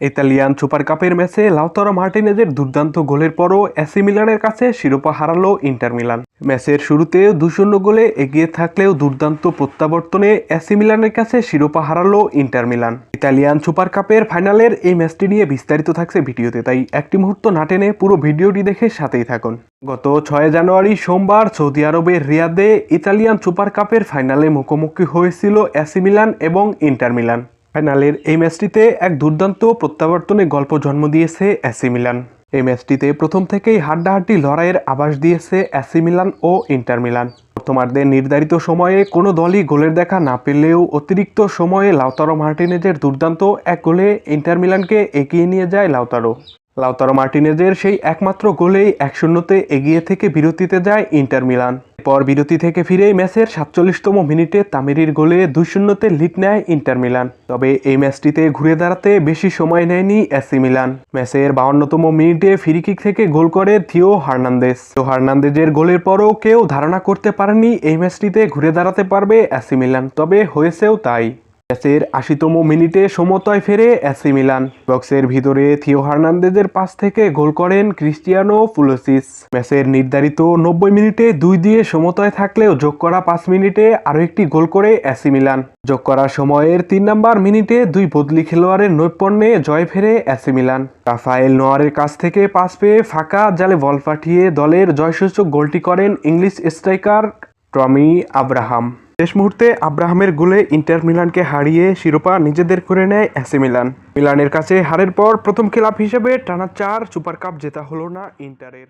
Italian super কাপের ম্যাচে Lautaro মার্টিনেজের দুর্দান্ত গোলের পরও এসি মিলানের কাছে শিরোপা হারালো ইন্টার মিলান। ম্যাচের শুরুতে দুই শূন্য গোলে এগিয়ে থাকলেও দুর্দান্ত প্রত্যাবর্তনে এসি মিলানের কাছে শিরোপা হারালো ইন্টার মিলান। ইতালিয়ান সুপার কাপের ফাইনালের এই ম্যাচটি নিয়ে বিস্তারিত থাকছে ভিডিওতে, তাই একটি মুহূর্ত না টেনে পুরো ভিডিওটি দেখে সাথেই থাকুন। গত ছয় জানুয়ারি সোমবার সৌদি আরবের রিয়াদে ইতালিয়ান সুপার কাপের ফাইনালে মুখোমুখি হয়েছিল এসি মিলান এবং ইন্টার মিলান। ফাইনালের এই ম্যাচটিতে এক দুর্দান্ত প্রত্যাবর্তনে গল্প জন্ম দিয়েছে এসি মিলান। এই ম্যাচটিতে প্রথম থেকেই হাড্ডাহাড্ডি লড়াইয়ের আভাস দিয়েছে এসি মিলান ও ইন্টার মিলান। প্রথমার্ধের নির্ধারিত সময়ে কোনো দলই গোলের দেখা না পেলেও অতিরিক্ত সময়ে লাউতারো মার্টিনেজের দুর্দান্ত এক গোলে ইন্টার মিলানকে এগিয়ে নিয়ে যায় লাউতারো। লাউতারো মার্টিনেজের সেই একমাত্র গোলেই এক শূন্যতে এগিয়ে থেকে বিরতিতে যায় ইন্টার মিলান। পর বিরতি থেকে ফিরে ম্যাচের সাতচল্লিশতম মিনিটে তামিরির গোলে দুই শূন্যতে লিড নেয় ইন্টার মিলান। তবে এই ম্যাচটিতে ঘুরে দাঁড়াতে বেশি সময় নেয়নি এসি মিলান। ম্যাচের বাউন্নতম মিনিটে ফিরিকিক থেকে গোল করে থিও হার্নান্দেস তো হার্নান্দেজের গোলের পরও কেউ ধারণা করতে পারেনি এই ম্যাচটিতে ঘুরে দাঁড়াতে পারবে এসি মিলান, তবে হয়েছেও তাই। ম্যাচের আশিতম মিনিটে সমতায় ফেরে এসি মিলান। বক্সের ভিতরে থিও হার্নান্দেজের পাস থেকে গোল করেন ক্রিস্টিয়ানো ফুলোসিস ম্যাচের নির্ধারিত নব্বই মিনিটে দুই দিয়ে সমতায় থাকলেও যোগ করা পাঁচ মিনিটে আরও একটি গোল করে এসি মিলান। যোগ করার সময়ের তিন নাম্বার মিনিটে দুই বদলি খেলোয়াড়ের নৈপুণ্যে জয় ফেরে এসি মিলান। রাফায়েল নোয়ারের কাছ থেকে পাস পেয়ে ফাঁকা জালে বল পাঠিয়ে দলের জয়সূচক গোলটি করেন ইংলিশ স্ট্রাইকার টমি আব্রাহাম। শেষ মুহূর্তে আব্রাহামের গোলে ইন্টার মিলানকে হারিয়ে শিরোপা নিজেদের করে নেয় এসি মিলান। মিলানের কাছে হারের পর প্রথম ক্লাব হিসেবে টানা চার সুপার কাপ জেতা হলো না ইন্টারের।